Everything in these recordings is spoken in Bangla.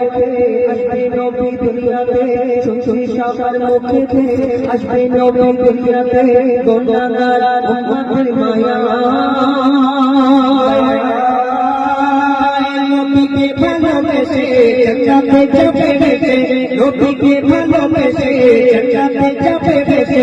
আসবে আসবে নবী দুনিয়াতে, শুনছি সবার মুখেতে আসবে নবী দুনিয়াতে গোনাগার উম্মতের মায়া। নবীকে ভালোবেসে জান্নাতে যাবে বেঁচে নবীকে ভালোবেসে জান্নাতে যাবে বেঁচে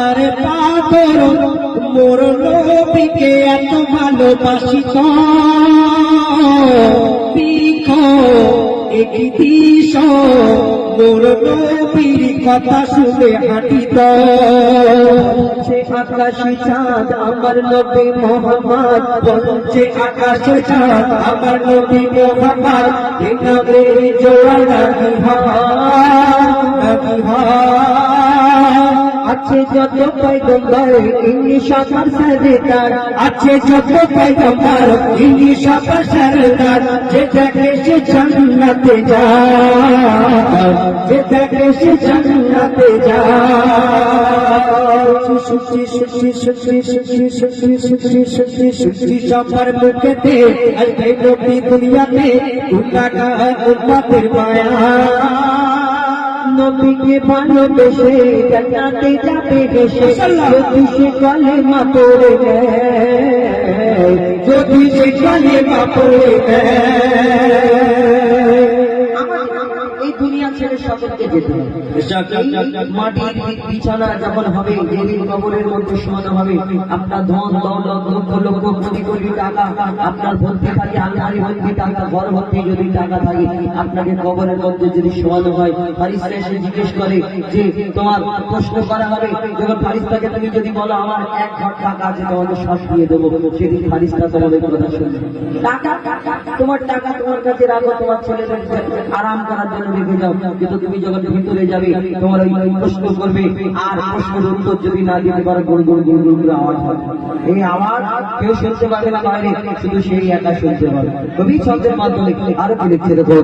আরে পাথর মোর নবীকে এত ভালোবাসিত পিখ একই দিশ, মোর নবীর কথা শুনে হাঁটিত। সে আকাশে চাঁদ, আমার নবী মোহাম্মদ বলছে আকাশে চাঁদ, আমার নবী মোহাম্মদ, এ নাহি আছে যত পয়গম্বর ইংলিশ আমার সরদার। আছে যত পয়গম্বর ইংলিশ আমার সরদার। যে দেখে সে জান্নাতে যায় যে দেখে সে জান্নাতে যায় সুখী সুখী সুখী সুখী সুখী সুখী সুখী সুখী সবার মুখেতে দুনিয়াতে গুণাগার উম্মতের মায়া। নবীকে ভালোবেসে জানাতে যাবে দেশে যদি সে কলে মা পড়ে যদি সে কলে মা পড়ে সকলকে যেতে মাটির বিছানা যখন হবে যেদিন কবরের মধ্যে শোয়ানো হবে, আপনার ধন, দৌলত, লক্ষ লক্ষ কোটি কোটি টাকা, আপনার ভর্তি থাকে আলমারি ভর্তি টাকা, ঘর ভর্তি যদি টাকা থাকে, আপনাকে কবরের মধ্যে যদি শোয়ানো হয় ফারিস্তা এসে জিজ্ঞেস করে যে, তোমার প্রশ্ন করা হবে, যখন ফারিস্তাকে তুমি যদি বলো, আমার এক ঘর টাকা আছে, তোমাকে সব দিয়ে দেবো সেদিন ফারিস্তা তোমাদের কথা শুনবে। টাকা, তোমার টাকা তোমার কাছে রাখো, তোমার ছেলেদের আরাম করার জন্য রেখে যাও, কিন্তু তুমি যখন ভিতরে যাবে, তোমার ওই প্রশ্ন করবে, আর প্রশ্নের উত্তর যদি না দিতে পারো, গুড় গুড় গুড় গুড় করে আওয়াজ হবে। এই আওয়াজ কেউ শুনতে পারবে না বাইরে শুধু সেই একা শুনতে পাবে। কবি ছন্দের মাধ্যমে আরও কি লিখছে দেখো?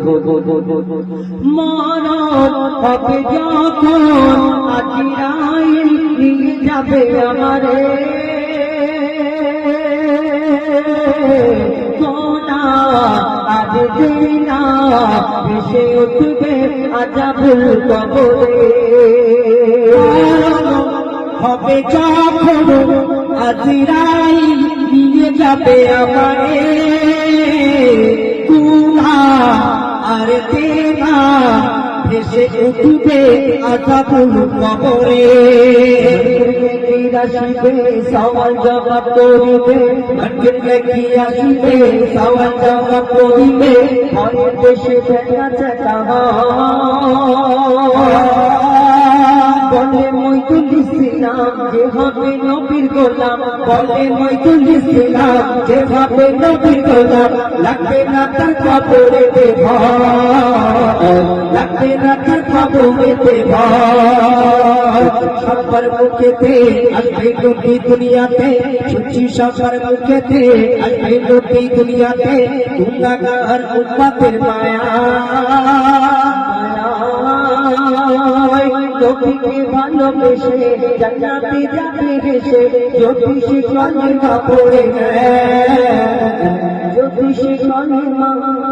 মরণ হবে যখন আজিরাইল যাবে আমারে আজাবুল কবরে। হবে যখন আজিরাই নিয়ে যাবে আমারে কুহা আর দেনা ভেসে উঠবে আজাবুল কবরে। আসিবে সওয়াল জবাব করিবে মন্দিরে কি আসিবে? সওয়াল জবাব করিবে ঘরে দেশে দেখা চাকা গোলাম বলে মইতুল ইসলাম যে হবে নবীর গোলাম লাগবে না তার খবরে দেব লাগবে না তার খবরে দেব সবার মুখেতে আসবে নবী দুনিয়াতে সুচি সবার মুখেতে আসবে নবী দুনিয়াতে, গুণাগার উম্মতের মায়া। জ্যোতিকে ভালোবেসে জান্নাতে যাবে ভেসে জ্যোতি সে কাপড়ে জ্যোতি সে